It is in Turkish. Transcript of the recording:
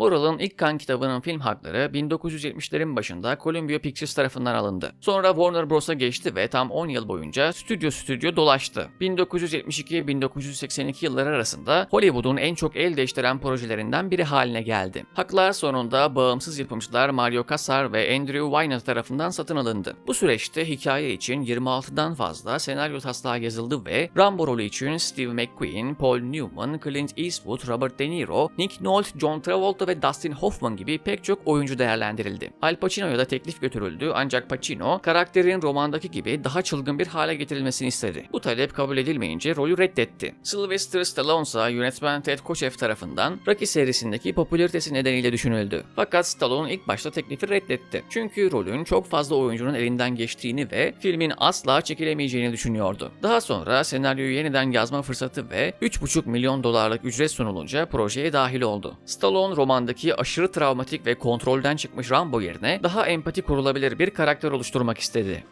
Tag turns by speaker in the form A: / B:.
A: Moral'ın ilk kan kitabının film hakları 1970'lerin başında Columbia Pictures tarafından alındı. Sonra Warner Bros'a geçti ve tam 10 yıl boyunca stüdyo stüdyo dolaştı. 1972-1982 yılları arasında Hollywood'un en çok el değiştiren projelerinden biri haline geldi. Haklar sonunda bağımsız yapımcılar Mario Kassar ve Andrew Weiner tarafından satın alındı. Bu süreçte hikaye için 26'dan fazla senaryo taslağı yazıldı ve Rambo rolü için Steve McQueen, Paul Newman, Clint Eastwood, Robert De Niro, Nick Nolte, John Travolta ve Dustin Hoffman gibi pek çok oyuncu değerlendirildi. Al Pacino'ya da teklif götürüldü ancak Pacino karakterin romandaki gibi daha çılgın bir hale getirilmesini istedi. Bu talep kabul edilmeyince rolü reddetti. Sylvester Stallone ise yönetmen Ted Kotcheff tarafından Rocky serisindeki popülaritesi nedeniyle düşünüldü. Fakat Stallone ilk başta teklifi reddetti. Çünkü rolün çok fazla oyuncunun elinden geçtiğini ve filmin asla çekilemeyeceğini düşünüyordu. Daha sonra senaryoyu yeniden yazma fırsatı ve 3,5 milyon dolarlık ücret sunulunca projeye dahil oldu. Stallone romandaki aşırı travmatik ve kontrolden çıkmış Rambo yerine daha empati kurulabilir bir karakter oluşturmak istedi.